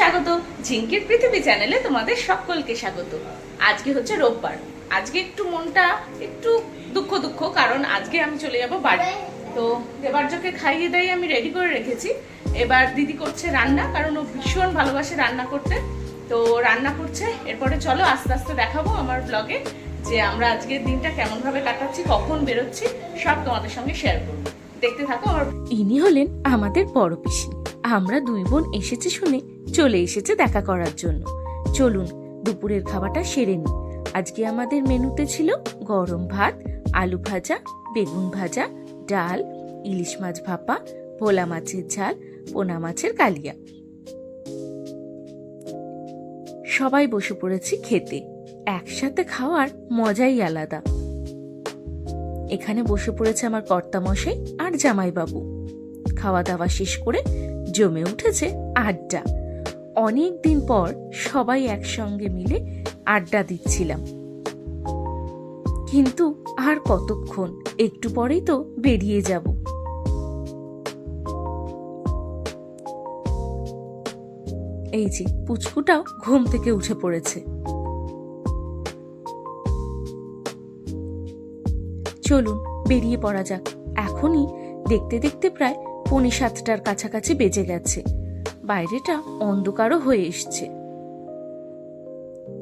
স্বাগত। ঝিঙ্কির পৃথিবী চ্যানেলে তোমাদের সকলকে স্বাগত। আজকে হচ্ছে রোববার। আজকে একটু মনটা একটু দুঃখ দুঃখ, কারণ আজকে আমি চলে যাব বাড়ি। তো দেবার্যকে খাইয়ে দাইয়ে আমি রেডি করে রেখেছি। এবার দিদি করছে রান্না, কারণ ও ভীষণ ভালোবাসে রান্না করতে। তো রান্না করছে। এরপরে চলো আস্তে আস্তে দেখাবো আমার ব্লগে যে আমরা আজকের দিনটা কেমন ভাবে কাটাচ্ছি, কখন বেরোচ্ছি, সব তোমাদের সঙ্গে শেয়ার করব। দেখতে থাকো আমার ইনি হলেন আমাদের বড় পিসি আমরা দুই বোন এসেছে শুনে চলে এসেছে দেখা করার জন্য। চলুন, দুপুরের খাবারটা সেরে নিই। আজকে আমাদের মেনুতে ছিল গরম ভাত, আলু ভাজা, বেগুন ভাজা, ডাল, ইলিশ মাছ ভাপা, ভোলা মাছের ঝাল, পোনা মাছের কালিয়া। সবাই বসে পড়েছি খেতে। একসাথে খাওয়ার মজাই আলাদা। এখানে বসে পড়েছে আমার কর্তামশাই আর জামাইবাবু। খাওয়া দাওয়া শেষ করে জমে উঠেছে আড্ডা। অনেক দিন পর সবাই একসঙ্গে মিলে আড্ডা দিচ্ছিলাম। কিন্তু আর কতক্ষণ? একটু পরেই তো বেরিয়ে যাব। এই যে, পুচকুটাও ঘুম থেকে উঠে পড়েছে। চলুন, বেরিয়ে পড়া যাক। এখনই দেখতে দেখতে প্রায় পৌনে সাতটার কাছাকাছি বেজে গেছে। বাইরেটা অন্ধকারও হয়ে এসছে।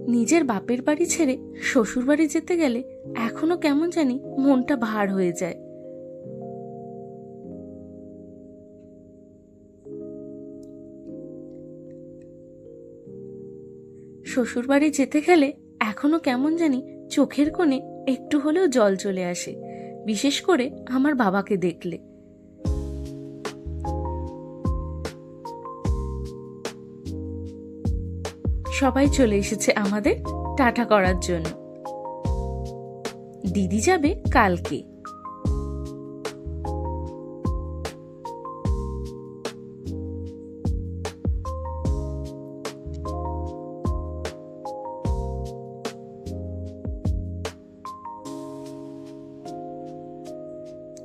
নিজের বাপের বাড়ি ছেড়ে শ্বশুর বাড়ি যেতে গেলে এখনও কেমন জানি মনটা ভার হয়ে যায়। শ্বশুর বাড়ি যেতে গেলে এখনও কেমন জানি চোখের কোণে একটু হলেও জল চলে আসে। বিশেষ করে আমার বাবাকে দেখলে। সবাই চলে এসেছে আমাদের টাটা করার জন্য। দিদি যাবে কালকে।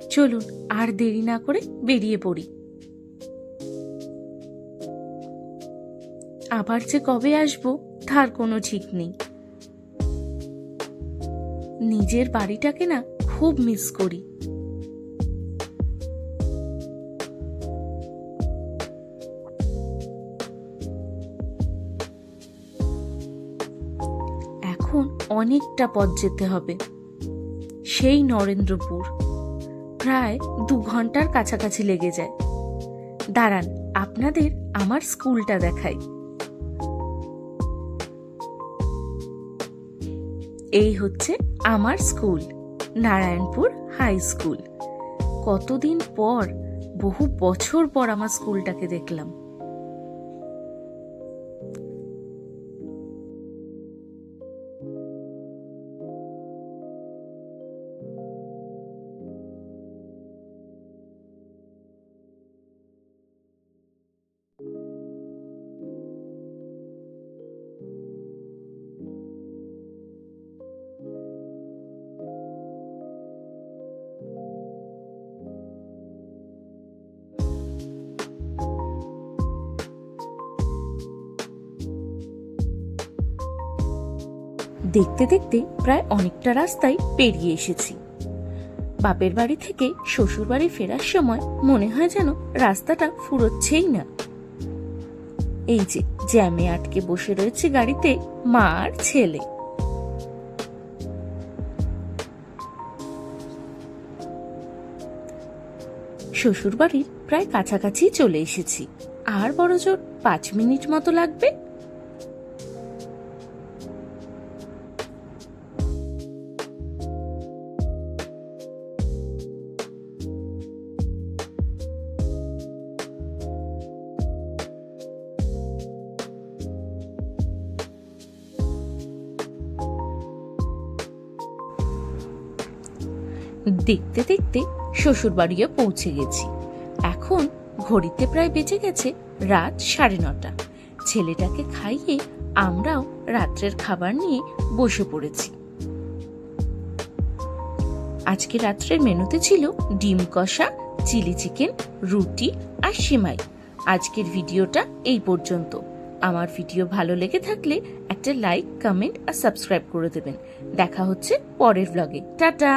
চলুন আর দেরি না করে বেরিয়ে পড়ি। আবার যে কবে আসব, তার কোনো ঠিক নেই। নিজের বাড়িটাকে না খুব মিস করি। এখন অনেকটা পথ যেতে হবে। সেই নরেন্দ্রপুর। প্রায় দু ঘণ্টার কাছাকাছি লেগে যায়। দাঁড়ান, আপনাদের আমার স্কুলটা দেখাই। এই হচ্ছে আমার স্কুল, নারায়ণপুর হাই স্কুল। কতদিন পর, বহু বছর পর আমার স্কুলটাকে দেখলাম। দেখতে দেখতে প্রায় অনেকটা রাস্তায় পেরিয়ে এসেছি। বাপের বাড়ি থেকে শ্বশুর বাড়ি ফেরার সময় মনে হয় যেন রাস্তাটা ফুরোচ্ছেই না। এই যে জ্যামে আটকে বসে রয়েছে গাড়িতে মা আর ছেলে। শ্বশুর বাড়ির প্রায় কাছাকাছি চলে এসেছি। আর বড় জোর পাঁচ মিনিট মতো লাগবে দেখতে দেখতে শ্বশুর বাড়িও পৌঁছে গেছি। এখন ঘড়িতে প্রায় বেঁচে গেছে রাত সাড়ে নটা। ছেলেটাকে খাইয়ে আমরাও রাত্রের খাবার নিয়ে বসে পড়েছি। আজকে রাত্রের মেনুতে ছিল ডিম কষা, চিলি চিকেন, রুটি আর সেমাই। আজকের ভিডিওটা এই পর্যন্ত। আমার ভিডিও ভালো লেগে থাকলে একটা লাইক, কমেন্ট আর সাবস্ক্রাইব করে দেবেন। দেখা হচ্ছে পরের ব্লগে টাটা!